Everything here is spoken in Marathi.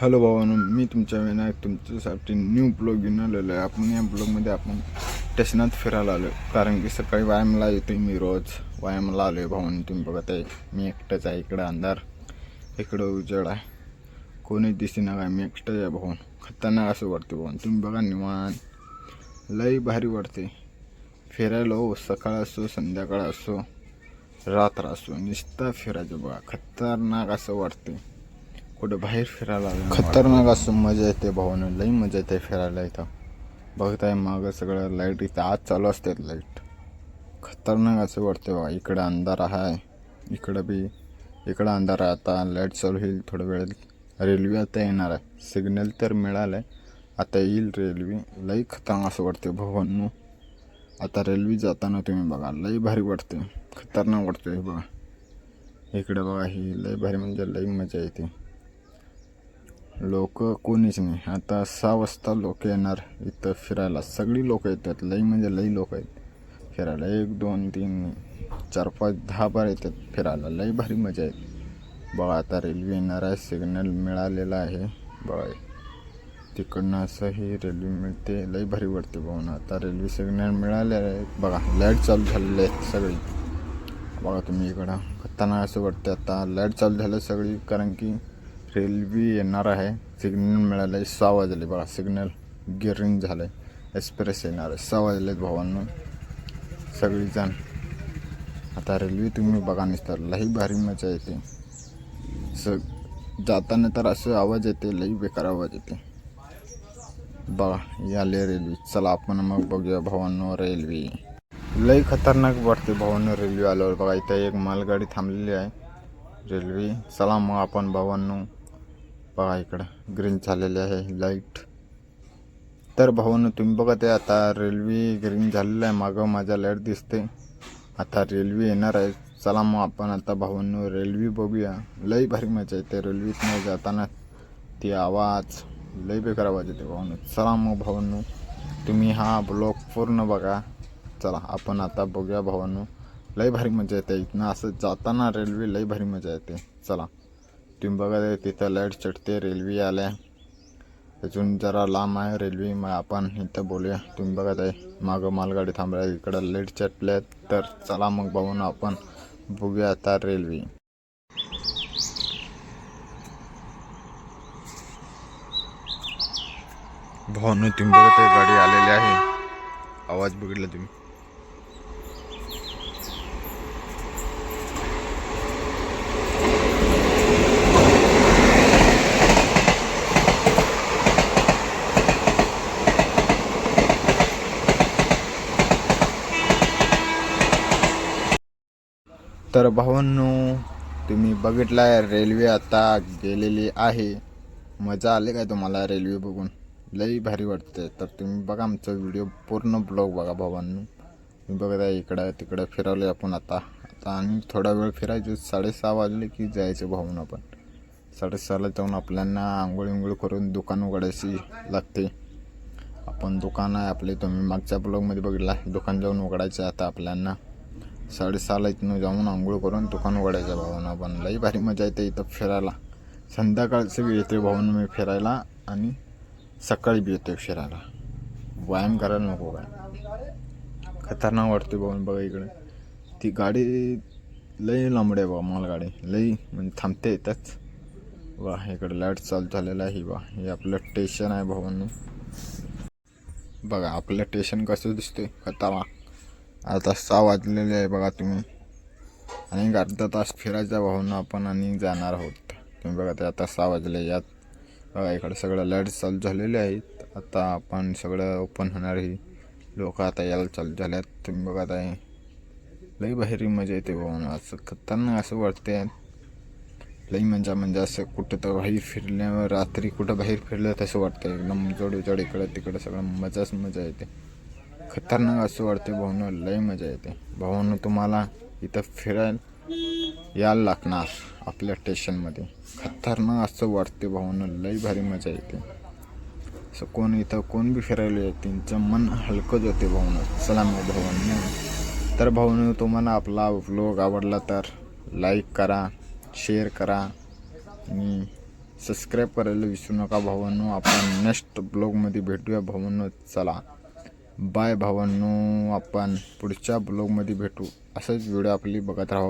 हॅलो भावानो मी तुमच्या विनायक तुमच्यासाठी न्यू ब्लॉग घेऊन आलेलो आहे. आपण या ब्लॉगमध्ये आपण स्टेशनात फिरायला आलो कारण की सकाळी व्यायामला येतो मी रोज. व्यायामला आलो आहे भावानी तुम्ही बघत आहे. मी एकटाच आहे. इकडं अंधार इकडं उजेड आहे. कोणी दिसेना काय? मी एकटाच आहे भाऊन खतरनाक असं वाटते भाऊन तुम्ही बघा निवान लई भारी वाटते फिरायला हो सकाळ असो संध्याकाळ असो रात्र असो नुसतं फिरायचं बघा. खतरनाक असं वाटते कुठं बाहेर फिरायला खतरनाक असं मजा येते भावानं लई मजा येते फिरायला इथं. बघताय मागं सगळं लाइट इथं. आज चालू असतात लाइट खतरनाक असं वाटतं बघा. इकडं अंधार आहे. इकडं बी इकडं अंधार आहे. आता लाइट चालू होईल थोड्या वेळात रेल्वे आता येणार आहे. सिग्नल तर मिळालं आहे आता येईल रेल्वे लई खतरनाक असं वाटते भावांनो. आता रेल्वे जाताना तुम्ही बघा. लई भारी वाटते खतरनाक वाटते बघा. इकडे बघा ही लई भारी म्हणजे लई मजा येते. लोक कोणीच नाही. आता सहा वाजता लोक येणार. इथं फिरायला. सगळी लोक येतात. लई म्हणजे लई लोक आहेत. फिरायला एक दोन तीन चार पाच दहा बार येतात फिरायला. लई भारी मजा येते बघा आता रेल्वे येणार आहे. सिग्नल मिळालेला आहे. बघा तिकडनं असंही रेल्वे मिळते. लई भारी वाटते बघून. आता रेल्वे सिग्नल मिळालेलं आहे बघा लाइट चालू झालेली आहेत सगळी. बघा तुम्ही इकडं. खतरनाक असं वाटतं आता लाइट चालू झालं सगळी. कारण की रेल्वे येणार आहे. सिग्नल मिळालं आहे. सहा वाजले बघा. सिग्नल गिरिंग झालं आहे एक्सप्रेस येणार आहे. सहा वाजलेत भावांना. सगळीजण. आता रेल्वे तुम्ही बघा नसतात लई भारी मजा येते. स जाताना तर असं आवाज येते. लई बेकार आवाज येते. बघा याले रेल्वे. चला आपण मग बघूया भावांनो रेल्वे. लई खतरनाक वाटते भावांनो रेल्वे आल्यावर. बघा इथं एक मालगाडी थांबलेली आहे. रेल्वे. चला मग आपण भावांनो बघा इकडं. ग्रीन झालेले आहे लाइट तर भावांनो तुम्ही बघत आहे आता रेल्वे ग्रीन झालेलं आहे. मागं माझ्या लाइट दिसते. आता रेल्वे येणार आहे. चला मग आपण आता भावांनो रेल्वे बघूया. लई भारी मजा येते रेल्वेतनं जाताना. ती आवाज लई बेकार आवाज येते भाऊनो. चला मग भावांनो तुम्ही हा ब्लॉग पूर्ण बघा. चला आपण आता बघूया भावांनो लई भारी मजा येते. इथनं असं जाताना रेल्वे लई भारी मजा येते. चला. तुम्ही बघा तिथं लाइट चढते रेल्वे आल्या अजून जरा लांब आहे रेल्वे मग आपण इथं बोलूया. तुम्ही बघत आहे. मागं मालगाडी थांबल्या इकडं लाइट चटल्या तर चला मग बघून आपण बघूया आता रेल्वे. भावनो तुम्ही बघत आहे गाडी आलेली आहे. आवाज बघितला तुम्ही? तर भावांनो तुम्ही बघितलाय रेल्वे आता गेलेली आहे. मजा आली काय तुम्हाला रेल्वे बघून? लई भारी वाटते तर तुम्ही बघा आमचा व्हिडिओ पूर्ण ब्लॉग बघा भावांनो. तुम्ही बघत इकडं तिकडं फिरवले आपण आता. आता आणि थोडा वेळ फिरायचो साडेसहा वाजले की जायचं भाऊन आपण. साडेसहाला जाऊन आपल्याला आंघोळ विंघोळ करून दुकान उघडायची लागते. आपण दुकान आहे आपले तुम्ही मागच्या ब्लॉगमध्ये बघितला दुकान जाऊन उघडायचं आता आपल्याला साडेसहाला इथनं जाऊन आंघोळ करून दुकान उघडायचं भावानं पण लई भारी मजा येते इथं फिरायला. संध्याकाळचं बी येते भावानं मी फिरायला आणि सकाळी बी येते फिरायला. व्यायाम करायला नको काय? खतरनाक वाटते भाऊन बघा इकडे. ती गाडी लई लांबडे आहे मला मालगाडी लई म्हणजे थांबते येतच वा इकडे लाइट चालू झालेला आहे बा हे आपलं स्टेशन आहे भावन. बघा आपलं स्टेशन कसं दिसतंय? खतरनाक. आता सहा वाजलेले आहे बघा तुम्ही. आणि एक अर्धा तास फिरायचा भावना आपण आणि जाणार आहोत. तुम्ही बघा ते आता सहा वाजले यात. बघा इकडे सगळं लाइट चालू झालेले आहेत. आता आपण सगळं ओपन होणार ही लोक आता यायला चालू झाल्यात. तुम्ही बघा आहे लई बाहेरही मजा येते भाऊन. असं खतरनाक असं वाटते लई मजा म्हणजे असं कुठं तर बाहेर फिरल्यावर रात्री कुठं बाहेर फिरलं तसं वाटतं एकदम जोड जोड इकडं तिकडं सगळं मजाच मजा येते. खतरनाक असं वाटते भाऊनं लय मजा येते. भावानं तुम्हाला इथं फिरायला यायला लागणार आपल्या स्टेशनमध्ये खतरनाक असं वाटते भावनं लय भारी मजा येते. असं कोण इथं कोण बी फिरायला येते त्यांचं मन हलकंच होते भाऊनं. चला मग भावांनो तर भाऊनं तुम्हाला आपला व्लॉग आवडला तर लाईक करा शेअर करा आणि सबस्क्राईब करायला विसरू नका भावांनो आपण नेक्स्ट ब्लॉगमध्ये भेटूया भावांनो चला. बाय भावांनो आपण पुढच्या ब्लॉगमध्ये भेटू. असंच व्हिडिओ आपली बघत राहा.